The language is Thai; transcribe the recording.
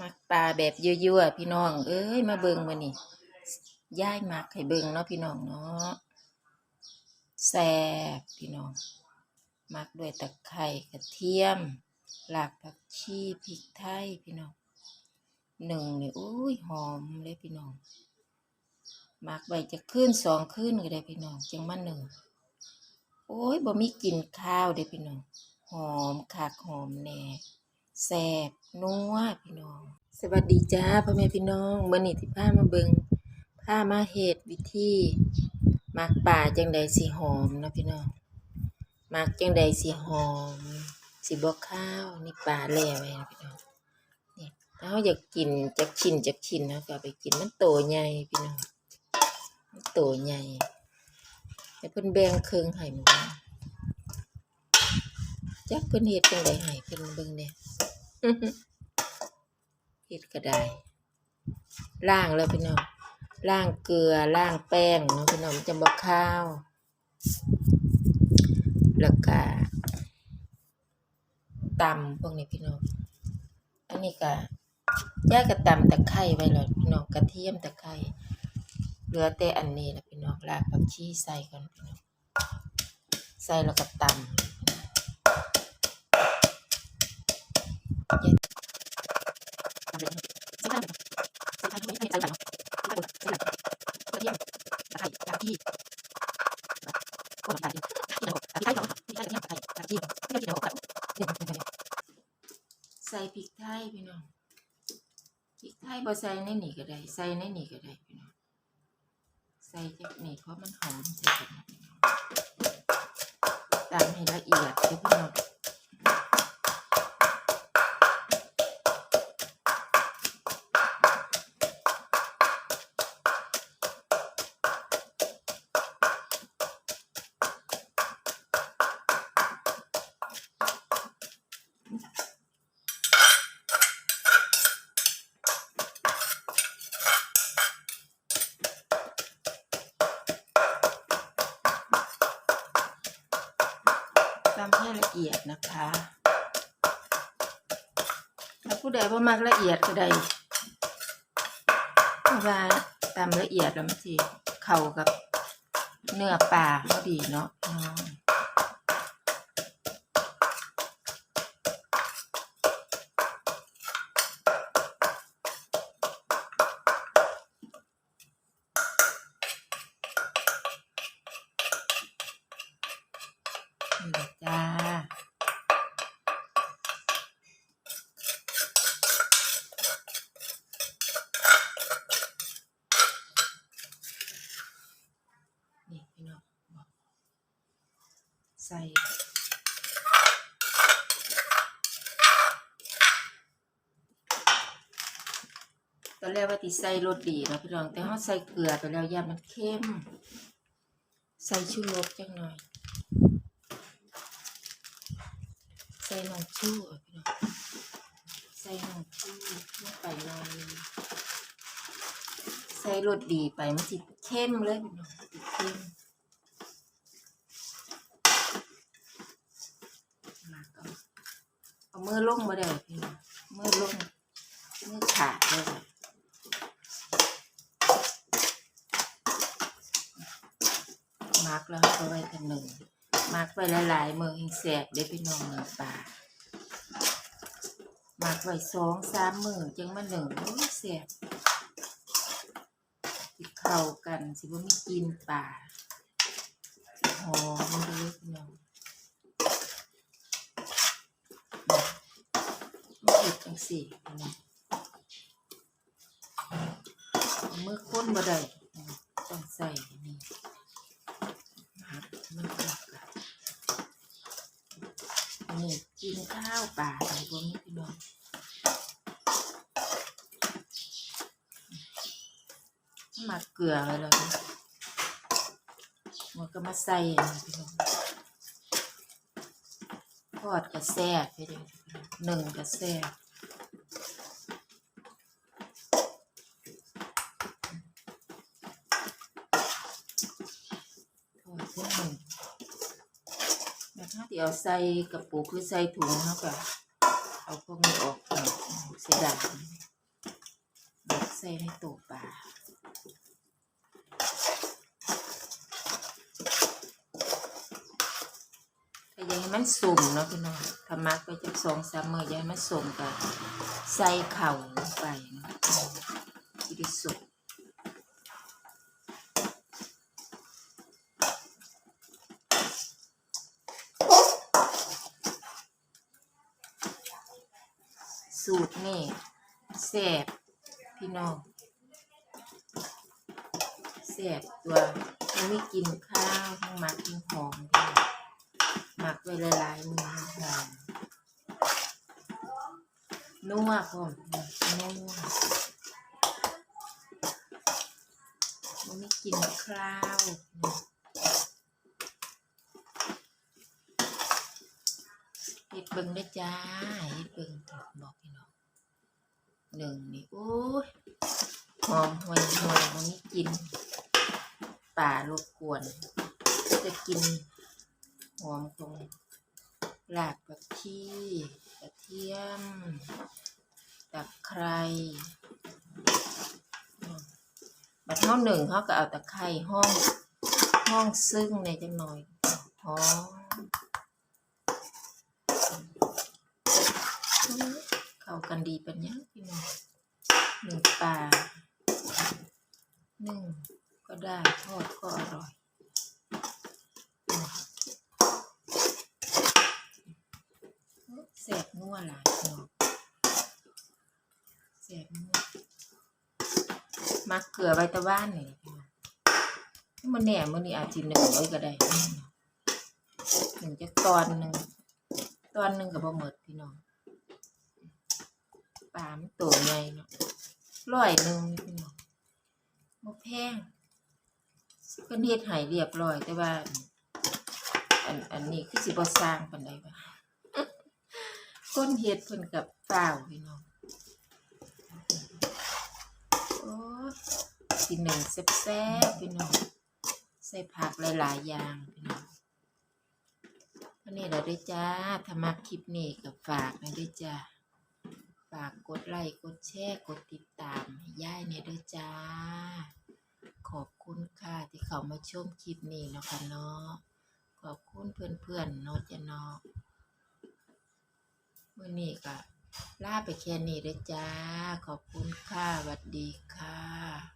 มักปลาแบบยั่วๆพี่น้อง เอ้ยมาเบิงมานี่ย่ายมักให้เบิงเนาะพี่น้องเนาะแซ่บพี่น้อง มักด้วยตะไคร้กระเทียมรากผักชีพริกไทยพี่น้องหนึ่งนี่อุ้ยหอมเลยพี่น้องมักไว้จะขึ้นสองขึ้นก็ได้พี่น้องจังมาหนึ่งโอ้ยบ่มีกลิ่นข้าวเด้พี่น้อง หอมคักหอมแหน่ แซ่บนัวพี่น้อง สวัสดีจ้าพ่อแม่พี่น้องมื้อนี้ที่พามาเบิงพามาเฮ็ดวิธีมักป่าจังใดสิหอมนะพี่น้องมักจังใดสิหอมสิบ่ข้าวนี่ปลาแล่ไว้นะพี่น้องนี่ถ้าเราอยากกินจักชินจักชินเนาะก็ไปกินมันโตใหญ่พี่น้องมันโตใหญ่ให้เพิ่นแบ่งครึ่งให้หมู จักเพิ่นเฮ็ดจังใดให้เพิ่นเบิ่งแหน่ยเฮ็ดก็ได้ล้างแล้วพี่น้องล้างเกลือล้างแป้งเนาะพี่น้องจะบ่ข้าว แล้วก็ตำพวกนี้พี่น้อง อันนี้ก็ย่าก็ตำตะไคร้ไว้แล้วพี่น้องกระเทียมตะไคร้เหลือแต่อันนี้ละพี่น้องรากผักชีใส่ก่อนพี่น้องใส่แล้วก็ตำ ใส่พริกไทยพี่น้องพริกไทยบ่ใส่ในนี่ก็ได้ ใส่ในนี่ก็ได้พี่น้องใส่จากนี่เพราะมันหอมใส่กันตามให้ละเอียดเด้อพี่น้อง อียดนะคะแล้วผู้ใดบ่มักละเอียดก็ได้เพราะว่าตามละเอียดแล้วมันสิเข้ากับเนื้อปลาพอดีเนาะพี่น้องนี่แหละจ้า นี่พี่น้องบอกใส่ต อนแรกว่าติใส่รสดีเนาะพี่น้องแต่เขาใส่เกลือไปแล้วยามันเข้ม ใส่ชูรสจังหน่อย ใส่น้ำชูพี่น้องใส่น้ำชูลงไปหน่อยใส่รสดีไปมันสิเข้มเลยพี่น้องสิเข้มมาก็เอามือลงมาได้พี่น้องมือลงมือขาดเลยมาร์กแล้วก็ไว้กันหนึ่งมาร์ก ไว้หลายๆมือให้แสบได้พี่น้องเนื้อปลาหมาร์กไว้สองสามมือจังมาหนึ่งโอ้ยแสบสิดเข้ากันสิว่ามีกินปลาหอมเลยพี่น้องไม่เห็ดจังสี่นะมือค้นบ่ได้ต้องใส่นี่ครับมันออกกัน นี่กินข้าวป่าอะไรพวกนี้พี่น้องมาเกลือไว้แล้วนะมันก็มาใส่นนี้พี่น้องทอดกระแซ่บไปเลยหนึ่งกระแซ่บ ทอดเส้นหนึ่ง แล้วถ้าที่เอาใส่กระปุกหรือใส่ถุงเขาก็เอาพวกนี้ออกเสียดายส่ในตู้ปลาแต่ยังให้มันสุ่มเนาะพี่น้องถ้ามักไปจะสองสามมืออยังให้มันสุ่มก็ใส่เข่าลงไปเนาะที่ได้สุก สูตรนี่แซ่บพี่น้องแซ่บตัวมันไม่กินข้าวทั้งหมักทั้งหอมพี่น้องหมักไว้หลายๆมือหอมนัวพร้อมนัวมันไม่กินข้าว เบิ่งได้จ้าเบิ่งเถอะบอกพี่น้องหนึ่งนี่โอ้ยหอมหวยหวยมันไม่กิน ป่ารบกวนจะกินหอมของรากผักชีกระเทียมตะไคร้บัดเท่าหนึ่งเขาก็เอาตะไคร้ห้องห้องซึ่งในจังหน่อยหอม เข้ากันดีเป็นยังพี่น้องหนึ่งปลาหนึ่งก็ได้ทอดก็อร่อยแสบนัวหลายเนาะแสบนัวมักเกลือใบตะว่านนี่มันแหน่มันนี่อาจจะหนึ่งไว้ก็ได้หนึ่งจะตอนหนึ่งตอนหนึ่งกับบะหมึดพี่น้อง ปลามันตัวใหญ่เนาะร้อยหนึ่งพี่น้องบ่แพงเพิ่นเฮ็ดให้เรียบร้อยแต่ว่า อันอันนี้คือสิบ่สร้างปานใดวะก้นเห็ดเพิ่นกับเปล่าพี่น้องโอ้ยกินหนึ่งแซ่บๆพี่น้องใส่ผักหลายๆอย่างพี่น้องวันนี้เราได้จ้าถ้ามาคลิปนี้ก็ฝากนะด้วยจ้าากกดไลค์กดแชร์กดติดตามให้ย่ายเนี่ยด้วยจ้า ขอบคุณค่ะที่เขามาชมคลิปนี้เนาะค่ะเนาะขอบคุณเพื่อนๆเนาะจ้ะเนาะมื่อนี้ก็ลาไปแค่นี้เด้อจ้า ขอบคุณค่ะสวัสดีค่ะ